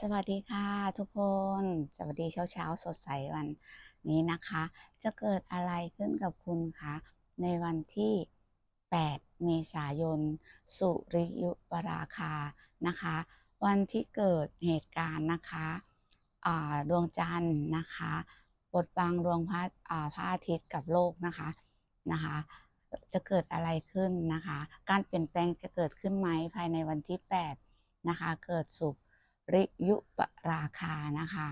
สวัสดีค่ะทุกคน สวัสดีเช้าเช้าสดใสวันนี้นะคะ จะเกิดอะไรขึ้นกับคุณคะในวันที่ 8 เมษายน สุริยุปราคานะคะ วันที่เกิดเหตุการณ์นะคะดวงจันทร์นะคะบดบังดวงพระอาพระอาทิตย์กับโลกนะคะนะคะ จะเกิดอะไรขึ้นนะคะ การเปลี่ยนแปลงจะเกิดขึ้นไหมภายในวันที่ 8 นะคะ เกิดสุข ริยุปราคานะคะ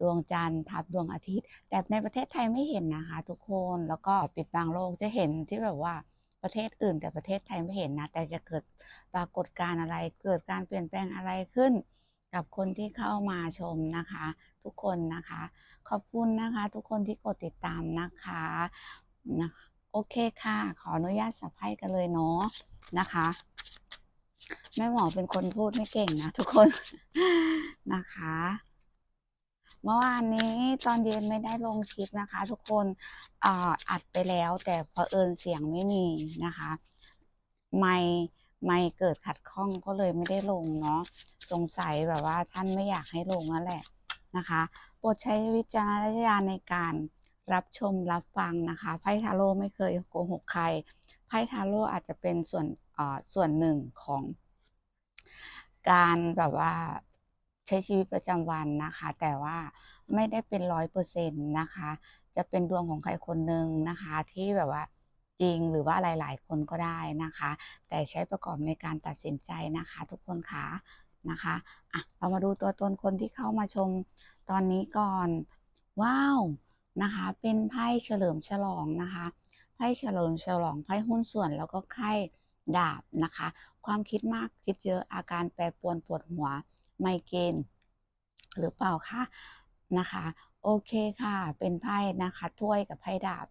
ดวงจันทร์ทับดวงอาทิตย์ แต่ในประเทศไทยไม่เห็นนะคะ ทุกคนแล้วก็ปิดบังโลกจะเห็นที่แบบว่าประเทศอื่น แต่ประเทศไทยไม่เห็นนะ แต่จะเกิดปรากฏการณ์อะไร เกิดการเปลี่ยนแปลงอะไรขึ้น กับคนที่เข้ามาชมนะคะ ทุกคนนะคะ ขอบคุณนะคะ ทุกคนที่กดติดตามนะคะนะคะโอเคค่ะ ขออนุญาตสับไพ่กันเลยเนาะนะคะ แม่หมอเป็นคนพูดไม่เก่งนะทุกคนนะคะ เมื่อวานนี้ตอนเย็นไม่ได้ลงคลิปนะคะ ทุกคนออัดไปแล้วแต่พอเอิญเสียงไม่มีนะคะ ไม่ไม่เกิดขัดข้องก็เลยไม่ได้ลงเนาะสงสัยแบบว่าท่านไม่อยากให้ลงนั่นแหละนะคะโปรดใช้วิจารณญาณในการรับชมรับฟังนะคะไพ่ทาโร่ไม่เคยโกหกใครไพ่ทาโร่อาจจะเป็นส่วน ส่วนหนึ่งของการแบบว่าใช้ชีวิตประจำวันนะคะ แต่ว่าไม่ได้เป็นร้อยเปอร์เซ็นต์นะคะ จะเป็นดวงของใครคนหนึ่งนะคะ ที่แบบว่าจริงหรือว่าหลาย ๆ คนก็ได้นะคะ แต่ใช้ประกอบในการตัดสินใจนะคะ ทุกคนคะนะคะอะเรามาดูตัวตนคนที่เข้ามาชมตอนนี้ก่อน ว้าวนะคะ เป็นไพ่เฉลิมฉลองนะคะไพ่เฉลิมฉลองไพ่หุ้นส่วนแล้วก็ไพ่ ดาบนะคะ ความคิดมากคิดเยอะอาการแปรปรวนปวดหัวไมเกรนหรือเปล่าคะนะคะ โอเคค่ะ เป็นไพ่นะคะถ้วยกับไพ่ดาบ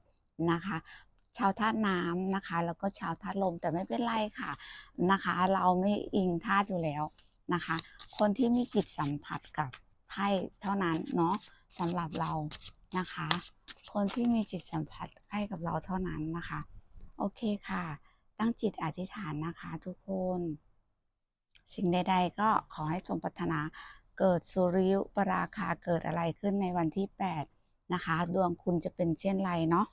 นะคะ ชาวธาตุน้ำนะคะ แล้วก็ชาวธาตุลมแต่ไม่เป็นไรค่ะนะคะ เราไม่อิงธาตุอยู่แล้วนะคะ คนที่มีจิตสัมผัสกับไพ่เท่านั้นเนาะสำหรับเรานะคะ คนที่มีจิตสัมผัสให้กับเราเท่านั้นนะคะ โอเคค่ะ ตั้งจิตอธิษฐานนะคะทุกคน สิ่งใด ๆ ก็ขอให้สมปรารถนาเกิดสุริยุปราคาเกิดอะไรขึ้นในวันที่ 8 นะคะ ดวงคุณจะเป็นเช่นไรเนาะ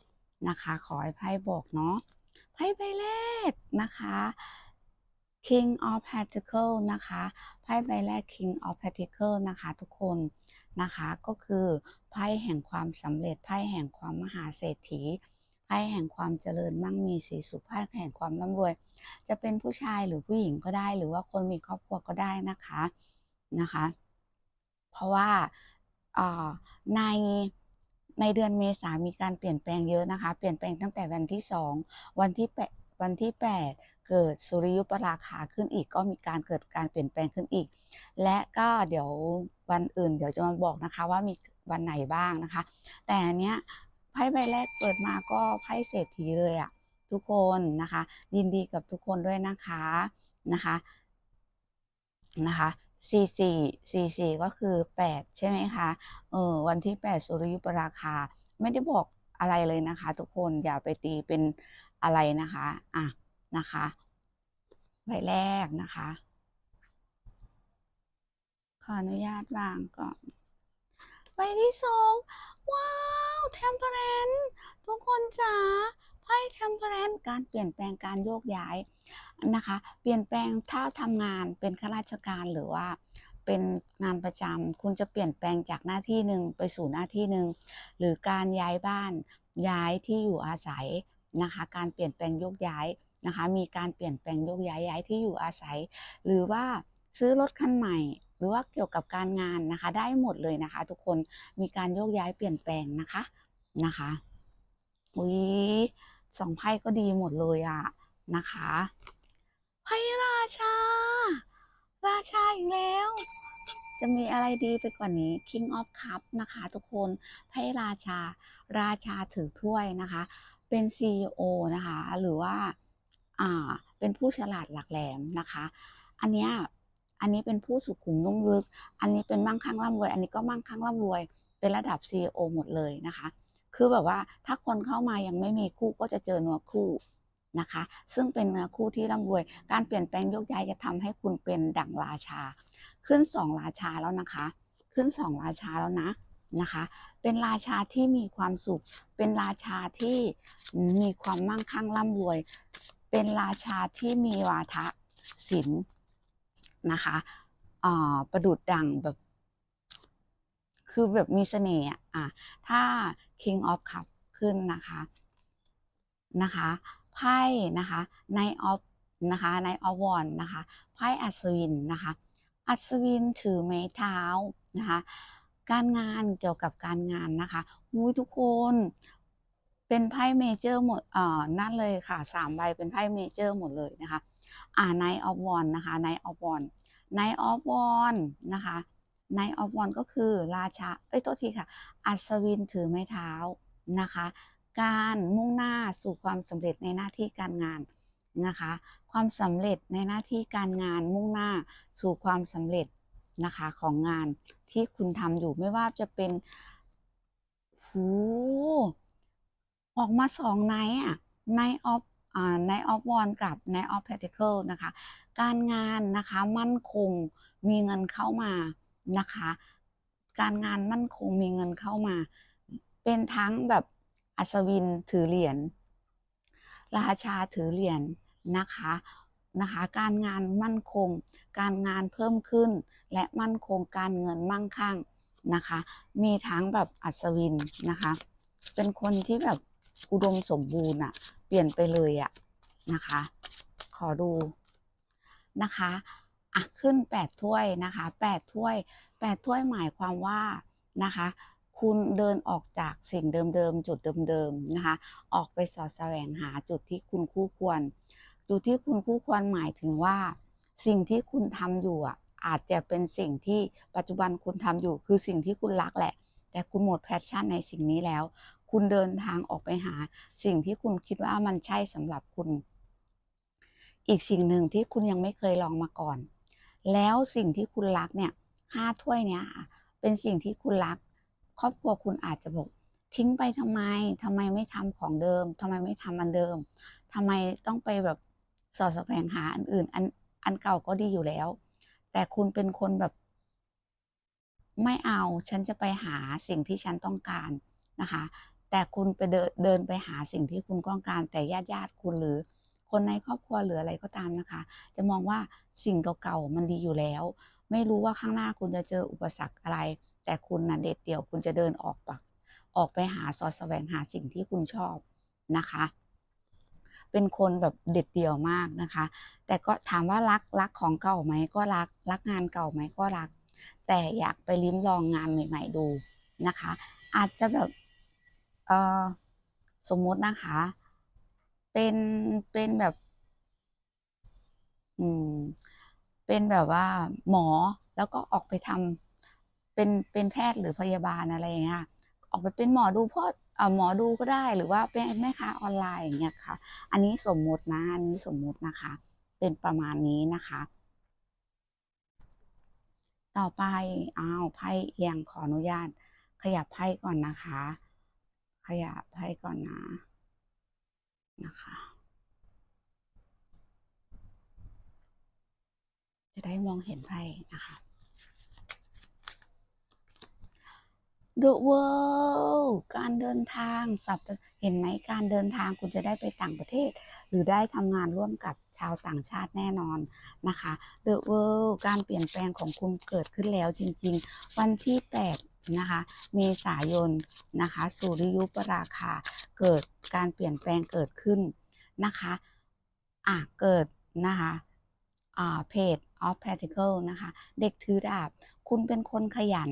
นะคะ ขอให้ไพ่บอกเนาะไพ่ใบแรกนะคะ King of Pentacle นะคะไพ่ใบแรก King of Pentacle นะคะ ทุกคนนะคะก็คือไพ่แห่งความสำเร็จไพ่แห่งความมหาเศรษฐี ไพ่แห่งความเจริญมั่งมีสีสุขไพ่แห่งความร่ำรวย จะเป็นผู้ชายหรือผู้หญิงก็ได้ หรือว่าคนมีครอบครัวก็ได้นะคะนะคะ เพราะว่าในในเดือนเมษามีการเปลี่ยนแปลงเยอะนะคะ เปลี่ยนแปลงตั้งแต่วันที่สองวันที่แปดวันที่แปดเกิดสุริยุปราคาขึ้นอีกก็มีการเกิดการเปลี่ยนแปลงขึ้นอีก และก็เดี๋ยววันอื่นเดี๋ยวจะมาบอกนะคะว่ามีวันไหนบ้างนะคะ แต่อันเนี้ย ไพ่ใบแรกเปิดมาก็ไพ่เศรษฐีเลยอะทุกคนนะคะ ยินดีกับทุกคนด้วยนะคะนะคะนะคะสี่สี่สี่สี่ก็คือแปดใช่ไหมคะเออวันที่แปดสุริยุปราคา ไม่ได้บอกอะไรเลยนะคะ ทุกคนอย่าไปตีเป็นอะไรนะคะอะนะคะใบแรกนะคะ ขออนุญาตวางก่อนใบที่สอง ว้าวเทมเพลนทุกคนจ๋าไพ่เทมเพลนการเปลี่ยนแปลงการโยกย้ายนะคะ เปลี่ยนแปลงถ้าทำงานเป็นข้าราชการหรือว่าเป็นงานประจำคุณจะเปลี่ยนแปลงจากหน้าที่หนึ่งไปสู่หน้าที่หนึ่งหรือการย้ายบ้านย้ายที่อยู่อาศัยนะคะ การเปลี่ยนแปลงโยกย้ายนะคะ มีการเปลี่ยนแปลงโยกย้ายย้ายที่อยู่อาศัย หรือว่าซื้อรถคันใหม่ หรือว่าเกี่ยวกับการงานนะคะ ได้หมดเลยนะคะ ทุกคนมีการโยกย้ายเปลี่ยนแปลงนะคะนะคะอุ้ยสองไพ่ก็ดีหมดเลยอะนะคะไพ่ราชา ราชาอีกแล้ว จะมีอะไรดีไปกว่านี้ King of Cup นะคะ ทุกคนไพ่ราชา ราชาถือถ้วยนะคะ เป็น CEO นะคะ หรือว่าอ่าเป็นผู้ฉลาดหลักแหลมนะคะ อันเนี้ย อันนี้เป็นผู้สุขุมนุ่มลึก อันนี้เป็นมั่งคั่งร่ำรวย อันนี้ก็มั่งคั่งร่ำรวย เป็นระดับ CEO หมดเลยนะคะ คือแบบว่าถ้าคนเข้ามายังไม่มีคู่ก็จะเจอเนื้อคู่นะคะ ซึ่งเป็นเนื้อคู่ที่ร่ำรวย การเปลี่ยนแปลงยกย้ายจะทำให้คุณเป็นดั่งราชา ขึ้นสองราชาแล้วนะคะ ขึ้นสองราชาแล้วนะนะคะ เป็นราชาที่มีความสุข เป็นราชาที่มีความมั่งคั่งร่ำรวย เป็นราชาที่มีวาทะศิลป์ นะคะประดุดดังแบบคือแบบมีเสน่ห์อะอะถ้า King of Cup ขึ้นนะคะนะคะไพ่นะคะ Knight of นะคะ Knight of Wands นะคะไพ่อัศวินนะคะอัศวินถือไม้เท้านะคะการงานเกี่ยวกับการงานนะคะอุ้ยทุกคน เป็นไพ่เมเจอร์หมดเอ่อนั่นเลยค่ะสามใบเป็นไพ่เมเจอร์หมดเลยนะคะ อ่า Knight of Wands นะคะ Knight of Wands Knight of Wands นะคะ Knight of Wands ก็คือราชา เอ้ยโทษทีค่ะ อัศวินถือไม้เท้านะคะ การมุ่งหน้าสู่ความสำเร็จในหน้าที่การงานนะคะ ความสำเร็จในหน้าที่การงานมุ่งหน้าสู่ความสำเร็จนะคะของงานที่คุณทำอยู่ไม่ว่าจะเป็นหู ออกมาสองไนท์อะไนท์ออฟอ่าไนท์ออฟวอนกับไนท์ออฟเพติเคิลนะคะ การงานนะคะมั่นคงมีเงินเข้ามานะคะ การงานมั่นคงมีเงินเข้ามา เป็นทั้งแบบอัศวินถือเหรียญราชาถือเหรียญนะคะนะคะ การงานมั่นคง การงานเพิ่มขึ้น และมั่นคงการเงินมั่งคั่งนะคะ มีทั้งแบบอัศวินนะคะ เป็นคนที่แบบ อุดมสมบูรณ์อะเปลี่ยนไปเลยอะนะคะ ขอดูนะคะอะขึ้น8ถ้วยนะคะ8ถ้วย8ถ้วยหมายความว่านะคะ คุณเดินออกจากสิ่งเดิมๆจุดเดิมๆนะคะ ออกไปสอดแสวงหาจุดที่คุณคู่ควร จุดที่คุณคู่ควรหมายถึงว่า สิ่งที่คุณทำอยู่อะอาจจะเป็นสิ่งที่ปัจจุบันคุณทำอยู่ คือสิ่งที่คุณรักแหละ แต่คุณหมดแพชชั่นในสิ่งนี้แล้ว คุณเดินทางออกไปหา สิ่งที่คุณคิดว่ามันใช่สำหรับคุณ อีกสิ่งหนึ่งที่คุณยังไม่เคยลองมาก่อน แล้วสิ่งที่คุณรักเนี่ยห้าถ้วยเนี้ยเป็นสิ่งที่คุณรัก ครอบครัวคุณอาจจะบอกทิ้งไปทำไมทำไมไม่ทำของเดิมทำไมไม่ทำอันเดิมทำไมต้องไปแบบสอดแสวงหาอันอื่น อันอันเก่าก็ดีอยู่แล้ว แต่คุณเป็นคนแบบ ไม่เอา ฉันจะไปหาสิ่งที่ฉันต้องการนะคะ แต่คุณไปเดินเดินไปหาสิ่งที่คุณต้องการ แต่ญาติญาติคุณหรือ คนในครอบครัวหรืออะไรก็ตามนะคะ จะมองว่าสิ่งเก่าๆมันดีอยู่แล้ว ไม่รู้ว่าข้างหน้าคุณจะเจออุปสรรคอะไร แต่คุณนะเด็ดเดี่ยวคุณจะเดินออกปากออกไปหาสอดแสวงหาสิ่งที่คุณชอบนะคะ เป็นคนแบบเด็ดเดี่ยวมากนะคะ แต่ก็ถามว่ารักรักของเก่าไหมก็รัก รักงานเก่าไหมก็รัก แต่อยากไปลิ้มลองงานใหม่ ๆ ดูนะคะ อาจจะแบบ สมมุตินะคะ เป็นเป็นแบบ อืม เป็นแบบว่า หมอแล้วก็ออกไปทำเป็นเป็นแพทย์หรือพยาบาลอะไรอย่างเงี้ยออกไปเป็นหมอดูพ่อหมอดูก็ได้หรือว่าเป็นแม่ค้าออนไลน์อย่างเงี้ยค่ะ อันนี้สมมุตินะอันนี้สมมุตินะคะ เป็นประมาณนี้นะคะ ต่อไปอ้าวไพ่เอียงขออนุญาต ขยับไพ่ก่อนนะคะ ขยับไพ่ก่อนนะ นะคะ จะได้มองเห็นไพ่นะคะ The World การเดินทางสับเห็นไหมการเดินทางคุณจะได้ไปต่างประเทศ หรือได้ทำงานร่วมกับชาวต่างชาติแน่นอนนะคะ The World การเปลี่ยนแปลงของคุณเกิดขึ้นแล้วจริง ๆ วันที่ 8 นะคะเมษายนนะคะสุริยุปราคาเกิดการเปลี่ยนแปลงเกิดขึ้นนะคะอะเกิดนะคะอ่าเพจ of particle นะคะ เด็กถือดาบ คุณเป็นคนขยัน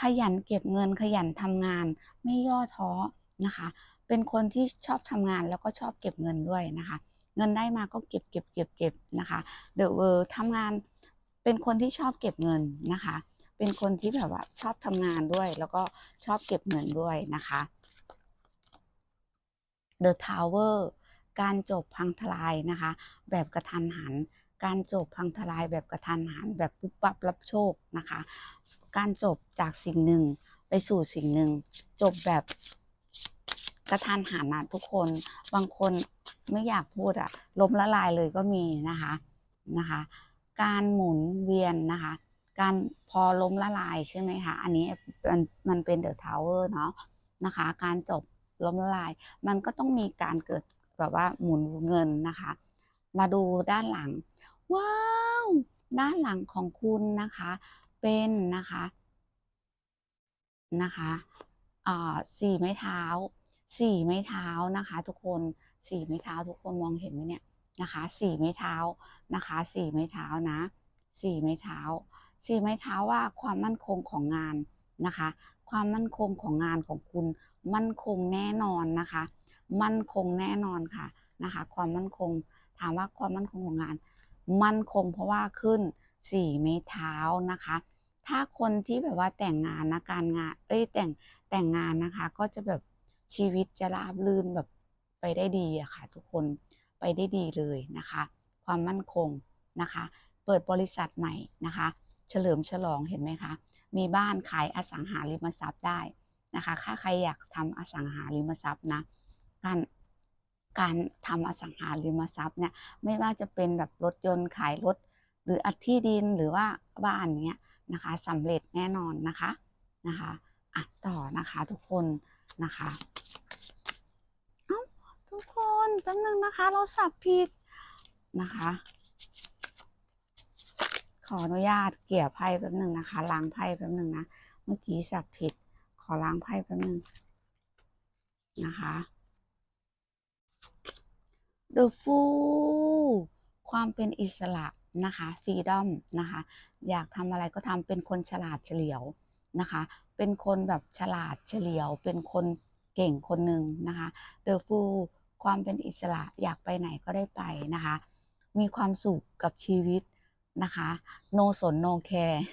ขยันเก็บเงินขยันทำงาน ไม่ย่อท้อนะคะ เป็นคนที่ชอบทำงานแล้วก็ชอบเก็บเงินด้วยนะคะ เงินได้มาก็เก็บเก็บเก็บเก็บนะคะเดอะเวอร์ทำงานเป็นคนที่ชอบเก็บเงินนะคะ เป็นคนที่แบบว่าชอบทำงานด้วย แล้วก็ชอบเก็บเงินด้วยนะคะ The Tower การจบพังทลายนะคะ แบบกระทันหัน การจบพังทลายแบบกระทันหัน แบบปุ๊บปั๊บรับโชคนะคะ การจบจากสิ่งหนึ่งไปสู่สิ่งหนึ่ง จบแบบกระทันหันนะทุกคนบางคนไม่อยากพูดอะล้มละลายเลยก็มีนะคะนะคะ การหมุนเวียนนะคะ การพอล้มละลายใช่ไหมคะอันนี้มันมันเป็นเดอะทาวเวอร์เนาะนะคะ การจบล้มละลาย มันก็ต้องมีการเกิดแบบว่าหมุนเงินนะคะ มาดูด้านหลัง ว้าว ด้านหลังของคุณนะคะ เป็นนะคะนะคะอ่าสี่ไม้เท้า สี่ไม้เท้านะคะ ทุกคน สี่ไม้เท้า ทุกคนมองเห็นไหมเนี่ยนะคะ สี่ไม้เท้านะคะ สี่ไม้เท้านะ สี่ไม้เท้า สี่ไม้เท้าว่าความมั่นคงของงานนะคะ ความมั่นคงของงานของคุณ มั่นคงแน่นอนนะคะ มั่นคงแน่นอนค่ะนะคะ ความมั่นคงถามว่าความมั่นคงของงาน มั่นคงเพราะว่าขึ้นสี่ไม้เท้านะคะ ถ้าคนที่แบบว่าแต่งงานนะการงานเอ้ยแต่งแต่งงานนะคะ ก็จะแบบชีวิตจะราบรื่นแบบไปได้ดีอะค่ะ ทุกคนไปได้ดีเลยนะคะ ความมั่นคงนะคะ เปิดบริษัทใหม่นะคะ เฉลิมฉลองเห็นไหมคะ มีบ้านขายอสังหาริมทรัพย์ได้นะคะถ้าใครอยากทำอสังหาริมทรัพย์นะการการทำอสังหาริมทรัพย์เนี่ยไม่ว่าจะเป็นแบบรถยนต์ขายรถ หรืออัดที่ดินหรือว่าบ้านเนี้ยนะคะสำเร็จแน่นอนนะคะนะคะอะต่อนะคะทุกคนนะคะเอ้าทุกคนแป๊บนึงนะคะ เราสับผิดนะคะ ขออนุญาตเกี่ยไพ่แป๊บหนึ่งนะคะล้างไพ่แป๊บหนึ่งนะเมื่อกี้สับผิด ขอล้างไพ่แป๊บหนึ่งนะคะ The Fool ความเป็นอิสระนะคะฟรีดอมนะคะ อยากทำอะไรก็ทำเป็นคนฉลาดเฉลียวนะคะ เป็นคนแบบฉลาดเฉลียว เป็นคนเก่งคนหนึ่งนะคะ The Fool ความเป็นอิสระอยากไปไหนก็ได้ไปนะคะ มีความสุขกับชีวิต นะคะ โนสนโนแคร์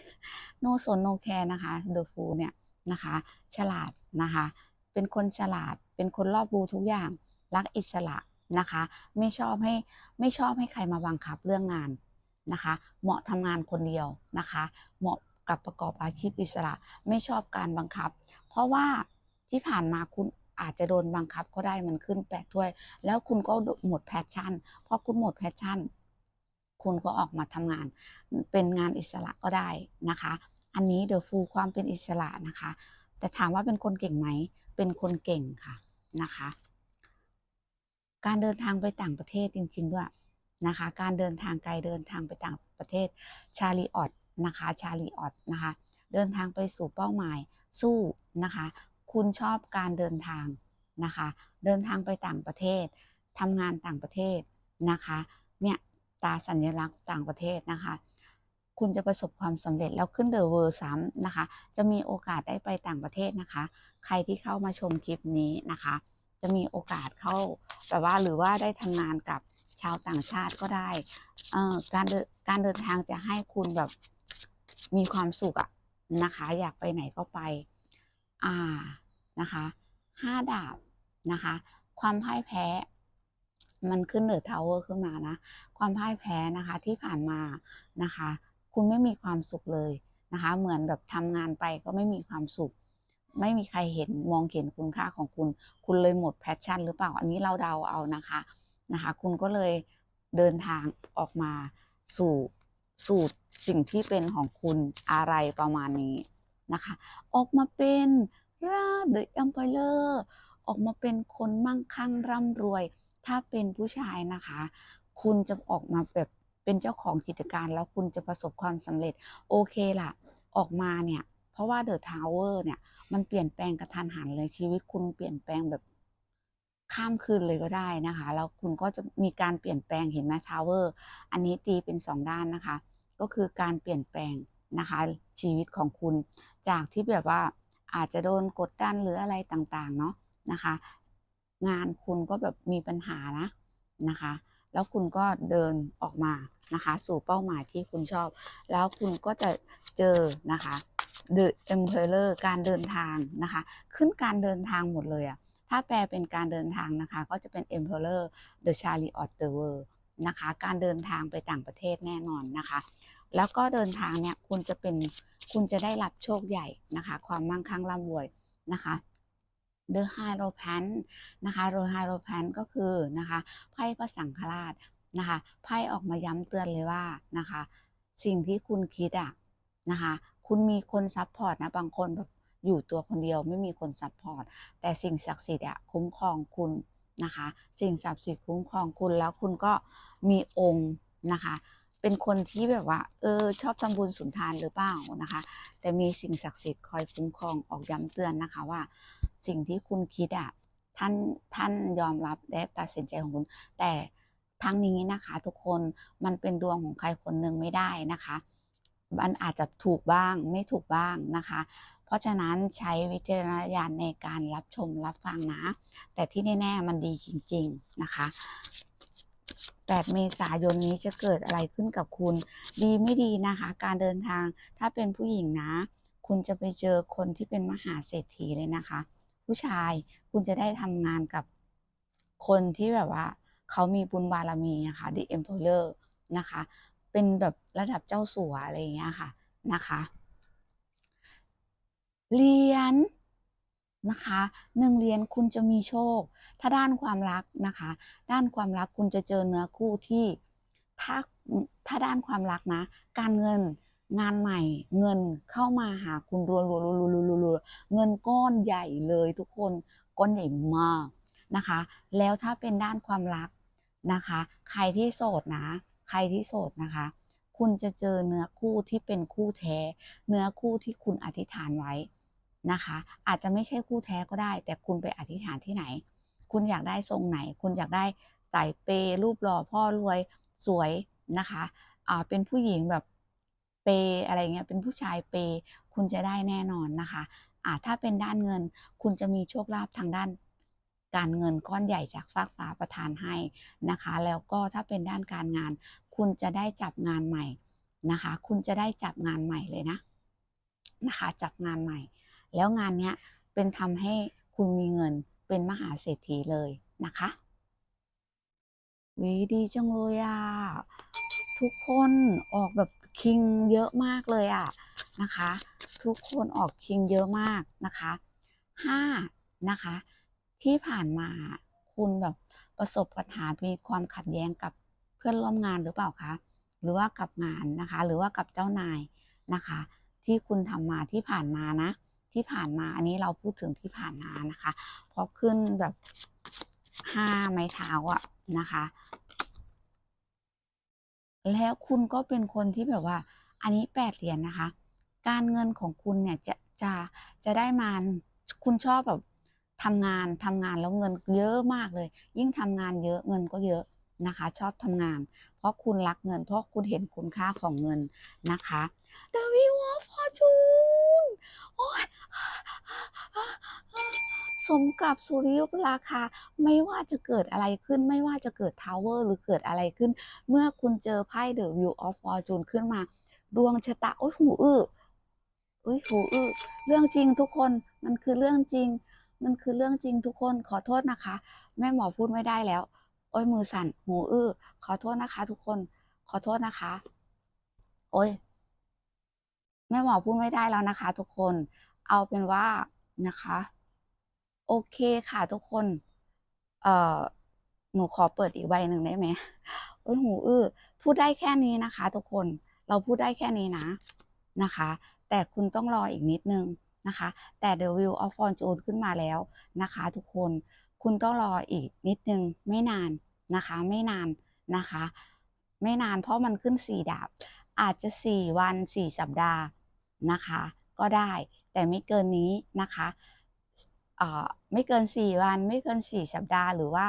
โนสนโนแคร์นะคะ The Fool เนี่ยนะคะ ฉลาดนะคะ เป็นคนฉลาด เป็นคนรอบรู้ทุกอย่าง รักอิสระนะคะ ไม่ชอบให้ไม่ชอบให้ใครมาบังคับเรื่องงานนะคะ เหมาะทำงานคนเดียวนะคะ เหมาะกับประกอบอาชีพอิสระ ไม่ชอบการบังคับ เพราะว่าที่ผ่านมาคุณอาจจะโดนบังคับก็ได้มันขึ้นแปดถ้วย แล้วคุณก็หมดแพชชั่น เพราะคุณหมดแพชชั่น คุณก็ออกมาทำงาน เป็นงานอิสระก็ได้นะคะ อันนี้เดอะฟูความเป็นอิสระนะคะ แต่ถามว่าเป็นคนเก่งไหม เป็นคนเก่งค่ะนะคะ การเดินทางไปต่างประเทศจริงๆด้วยนะคะ การเดินทางไกลเดินทางไปต่างประเทศชาลีออตนะคะชาลีออตนะคะ เดินทางไปสู่เป้าหมายสู้นะคะ คุณชอบการเดินทางนะคะ เดินทางไปต่างประเทศทำงานต่างประเทศนะคะ เนี่ย ตาสัญลักษณ์ต่างประเทศนะคะ คุณจะประสบความสำเร็จแล้วขึ้นเดอะเวอร์ซ้ำนะคะ จะมีโอกาสได้ไปต่างประเทศนะคะ ใครที่เข้ามาชมคลิปนี้นะคะ จะมีโอกาสเข้าแบบว่าหรือว่าได้ทำงานกับชาวต่างชาติก็ได้การเดินการเดินทางจะให้คุณแบบมีความสุขอะนะคะ อยากไปไหนก็ไป อ่านะคะห้าดาบนะคะ ความพ่ายแพ้ มันขึ้นเดอทาวเวอร์ขึ้นมานะ ความพ่ายแพ้นะคะที่ผ่านมานะคะ คุณไม่มีความสุขเลยนะคะ เหมือนแบบทำงานไปก็ไม่มีความสุข ไม่มีใครเห็นมองเห็นคุณค่าของคุณ คุณเลยหมดแพชชั่น หรือเปล่าอันนี้เราเดาเอานะคะนะคะ คุณก็เลยเดินทางออกมาสู่สู่สิ่งที่เป็นของคุณอะไรประมาณนี้นะคะ ออกมาเป็นราเดอะอัมพเลอร์ออกมาเป็นคนมั่งคั่งร่ำรวย ถ้าเป็นผู้ชายนะคะ คุณจะออกมาแบบเป็นเจ้าของกิจการแล้วคุณจะประสบความสำเร็จ โอเคล่ะ ออกมาเนี่ย เพราะว่าเดอะทาวเวอร์เนี่ย มันเปลี่ยนแปลงกระทันหันเลยชีวิตคุณเปลี่ยนแปลงแบบข้ามคืนเลยก็ได้นะคะ แล้วคุณก็จะมีการเปลี่ยนแปลงเห็นไหมทาวเวอร์อันนี้ตีเป็นสองด้านนะคะ ก็คือการเปลี่ยนแปลงนะคะ ชีวิตของคุณจากที่แบบว่าอาจจะโดนกดดันหรืออะไรต่างๆ เนาะนะคะ งานคุณก็แบบมีปัญหานะนะคะ แล้วคุณก็เดินออกมานะคะ สู่เป้าหมายที่คุณชอบ แล้วคุณก็จะเจอนะคะ The Emperor การเดินทางนะคะ ขึ้นการเดินทางหมดเลยอะถ้าแปลเป็นการเดินทางนะคะ ก็จะเป็น Emperor The Chariot the World นะคะ การเดินทางไปต่างประเทศแน่นอนนะคะ แล้วก็เดินทางเนี่ยคุณจะเป็นคุณจะได้รับโชคใหญ่นะคะ ความมั่งคั่งร่ำรวยนะคะ The Hierophant นะคะ The Hierophant ก็คือนะคะไพ่พระสังฆราชนะคะไพ่ออกมาย้ำเตือนเลยว่านะคะ สิ่งที่คุณคิดอะนะคะ คุณมีคนซัพพอร์ตนะบางคนแบบอยู่ตัวคนเดียวไม่มีคนซัพพอร์ตแต่สิ่งศักดิ์สิทธิ์อะคุ้มครองคุณนะคะ สิ่งศักดิ์สิทธิ์คุ้มครองคุณแล้วคุณก็มีองค์นะคะ เป็นคนที่แบบว่า เออ ชอบทำบุญสุนทานหรือเปล่านะคะ แต่มีสิ่งศักดิ์สิทธิ์คอยคุ้มครองออกย้ำเตือนนะคะว่า สิ่งที่คุณคิดอะท่านท่านยอมรับและตัดสินใจของคุณ แต่ทั้งนี้นะคะทุกคนมันเป็นดวงของใครคนหนึ่งไม่ได้นะคะ มันอาจจะถูกบ้างไม่ถูกบ้างนะคะ เพราะฉะนั้นใช้วิจารณญาณในการรับชมรับฟังนะ แต่ที่แน่ ๆ มันดีจริง ๆ นะคะ 8 เมษายนนี้จะเกิดอะไรขึ้นกับคุณ ดีไม่ดีนะคะ การเดินทางถ้าเป็นผู้หญิงนะ คุณจะไปเจอคนที่เป็นมหาเศรษฐีเลยนะคะ ผู้ชายคุณจะได้ทำงานกับคนที่แบบว่า เขามีบุญบารมีนะคะ The Emperor นะคะ เป็นแบบระดับเจ้าสัวอะไรอย่างเงี้ยค่ะนะคะเหรียญ นะคะหนึ่งเหรียญคุณจะมีโชค ถ้าด้านความรักนะคะ ด้านความรักคุณจะเจอเนื้อคู่ที่ถ้าถ้าด้านความรักนะ การเงินงานใหม่เงินเข้ามาหาคุณรัวรัวรัวรัวรัวรัวเงินก้อนใหญ่เลยทุกคนก้อนใหญ่มากนะคะ แล้วถ้าเป็นด้านความรักนะคะ ใครที่โสดนะ ใครที่โสดนะคะ คุณจะเจอเนื้อคู่ที่เป็นคู่แท้ เนื้อคู่ที่คุณอธิษฐานไว้ นะคะ อาจจะไม่ใช่คู่แท้ก็ได้ แต่คุณไปอธิษฐานที่ไหน คุณอยากได้ทรงไหน คุณอยากได้สายเปย์รูปหล่อพ่อรวยสวยนะคะอ่าเป็นผู้หญิงแบบเปย์อะไรเงี้ยเป็นผู้ชายเปย์คุณจะได้แน่นอนนะคะอ่าถ้าเป็นด้านเงิน คุณจะมีโชคลาภทางด้านการเงินก้อนใหญ่จากฟากฟ้าประทานให้นะคะ แล้วก็ถ้าเป็นด้านการงาน คุณจะได้จับงานใหม่นะคะ คุณจะได้จับงานใหม่เลยนะนะคะ จับงานใหม่ แล้วงานเนี้ยเป็นทำให้คุณมีเงินเป็นมหาเศรษฐีเลยนะคะวีดีจังเลยอะทุกคนออกแบบคิงเยอะมากเลยอะนะคะ ทุกคนออกคิงเยอะมากนะคะห้านะคะ ที่ผ่านมาคุณแบบประสบปัญหามีความขัดแย้งกับเพื่อนร่วมงานหรือเปล่าคะหรือว่ากับงานนะคะ หรือว่ากับเจ้านายนะคะ ที่คุณทำมาที่ผ่านมานะ ที่ผ่านมา อันนี้เราพูดถึงที่ผ่านมานะคะ เพราะขึ้นแบบห้าไม้เท้าอะนะคะ แล้วคุณก็เป็นคนที่แบบว่า อันนี้แปดเหรียญนะคะ การเงินของคุณเนี่ยจะจะจะได้มาคุณชอบแบบทำงานทำงานแล้วเงินเยอะมากเลย ยิ่งทำงานเยอะเงินก็เยอะ นะคะ ชอบทำงาน เพราะคุณรักเงิน เพราะคุณเห็นคุณค่าของเงินนะคะ The Wheel of Fortune โอ้ยสมกับสุริยุปราคาไม่ว่าจะเกิดอะไรขึ้น ไม่ว่าจะเกิดทาวเวอร์หรือเกิดอะไรขึ้น เมื่อคุณเจอไพ่ The Wheel of Fortune ขึ้นมา ดวงชะตา โอ้ยหูอื้ออุ้ยหูอื้อเรื่องจริงทุกคนมันคือเรื่องจริง มันคือเรื่องจริงทุกคนขอโทษนะคะ แม่หมอพูดไม่ได้แล้ว โอ้ยมือสั่นหูอื้อ ขอโทษนะคะ ทุกคน ขอโทษนะคะ โอ้ยแม่หมอพูดไม่ได้แล้วนะคะ ทุกคน เอาเป็นว่านะคะ โอเคค่ะ ทุกคน เอ่อหนูขอเปิดอีกใบหนึ่งได้ไหมโอ้ยหูอื้อ พูดได้แค่นี้นะคะ ทุกคน เราพูดได้แค่นี้นะนะคะ แต่คุณต้องรออีกนิดนึงนะคะ แต่ The Wheel of Fortune ขึ้นมาแล้วนะคะ ทุกคน คุณต้องรออีกนิดนึงไม่นานนะคะ ไม่นานนะคะ ไม่นานเพราะมันขึ้นสี่ดาบ อาจจะสี่วันสี่สัปดาห์นะคะ ก็ได้แต่ไม่เกินนี้นะคะเออไม่เกินสี่วัน ไม่เกินสี่สัปดาห์หรือว่า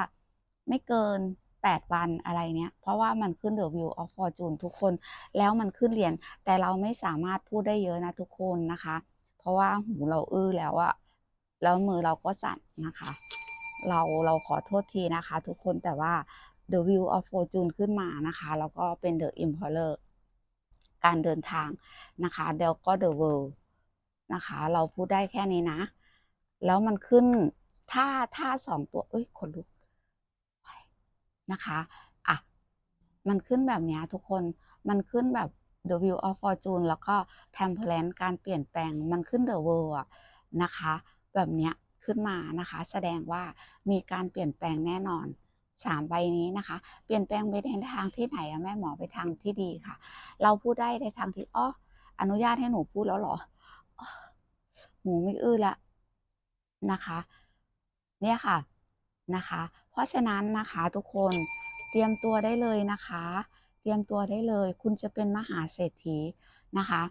ไม่เกินแปดวันอะไรเนี้ย เพราะว่ามันขึ้น The Wheel of Fortune ทุกคน แล้วมันขึ้นเหรียญแต่เราไม่สามารถพูดได้เยอะนะทุกคนนะคะ เพราะว่าหูเราอื้อแล้วอะแล้วมือเราก็สั่นนะคะ เราเราขอโทษทีนะคะ ทุกคนแต่ว่า The Wheel of Fortune ขึ้นมานะคะ แล้วก็เป็น The Emperor การเดินทางนะคะแล้วก็ The World นะคะ เราพูดได้แค่นี้นะ แล้วมันขึ้นถ้าถ้าสองตัวเอ้ยขนลุกนะคะอะมันขึ้นแบบนี้ทุกคนมันขึ้นแบบ The Wheel of Fortune แล้วก็ Temperance การเปลี่ยนแปลงมันขึ้น The World นะคะ แบบเนี้ย ขึ้นมานะคะ แสดงว่ามีการเปลี่ยนแปลงแน่นอนสามใบนี้นะคะ เปลี่ยนแปลงไปในทางที่ไหนอะแม่หมอไปทางที่ดีค่ะ เราพูดได้ในทางที่อ๋ออนุญาตให้หนูพูดแล้วหรอหูไม่อื้อล้วนะคะ เนี่ยค่ะนะคะ เพราะฉะนั้นนะคะทุกคนเตรียมตัวได้เลยนะคะ เตรียมตัวได้เลย คุณจะเป็นมหาเศรษฐีนะคะ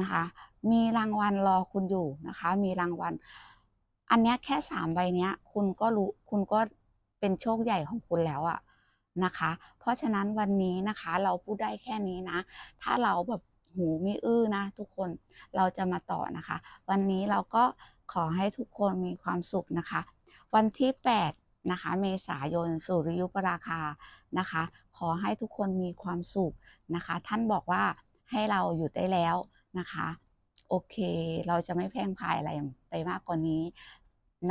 นะคะ มีรางวัลรอคุณอยู่นะคะ มีรางวัล อันเนี้ยแค่สามใบเนี้ย คุณก็รู้คุณก็เป็นโชคใหญ่ของคุณแล้วอะนะคะ เพราะฉะนั้นวันนี้นะคะ เราพูดได้แค่นี้นะ ถ้าเราแบบหูไม่อื้อนะทุกคนเราจะมาต่อนะคะ วันนี้เราก็ขอให้ทุกคนมีความสุขนะคะ วันที่8นะคะ เมษายนสุริยุปราคานะคะ ขอให้ทุกคนมีความสุขนะคะ ท่านบอกว่าให้เราหยุดได้แล้วนะคะ โอเค เราจะไม่แพร่งพายอะไรไปมากกว่านี้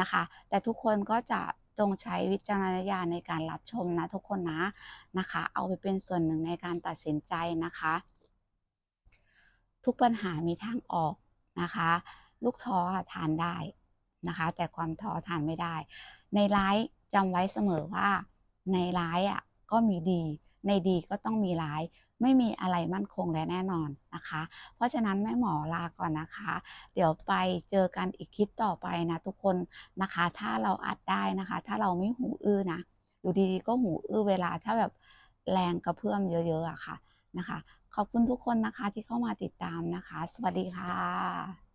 ะคะ แต่ทุกคนก็จะจงใช้วิจารณญาณในการรับชมนะทุกคนนะนะคะ เอาไปเป็นส่วนหนึ่งในการตัดสินใจนะคะ ทุกปัญหามีทางออกนะคะ ลูกท้อทานได้นะคะ แต่ความท้อทานไม่ได้ ในร้ายจำไว้เสมอว่าในร้ายอะก็มีดี ในดีก็ต้องมีร้าย ไม่มีอะไรมั่นคงและแน่นอนนะคะ เพราะฉะนั้นแม่หมอลาก่อนนะคะ เดี๋ยวไปเจอกันอีกคลิปต่อไปนะทุกคนนะคะ ถ้าเราอัดได้นะคะ ถ้าเราไม่หูอื้อนะอยู่ดีๆก็หูอื้อเวลาถ้าแบบแรงกระเพื่อมเยอะๆอะค่ะนะคะ ขอบคุณทุกคนนะคะที่เข้ามาติดตามนะคะ สวัสดีค่ะ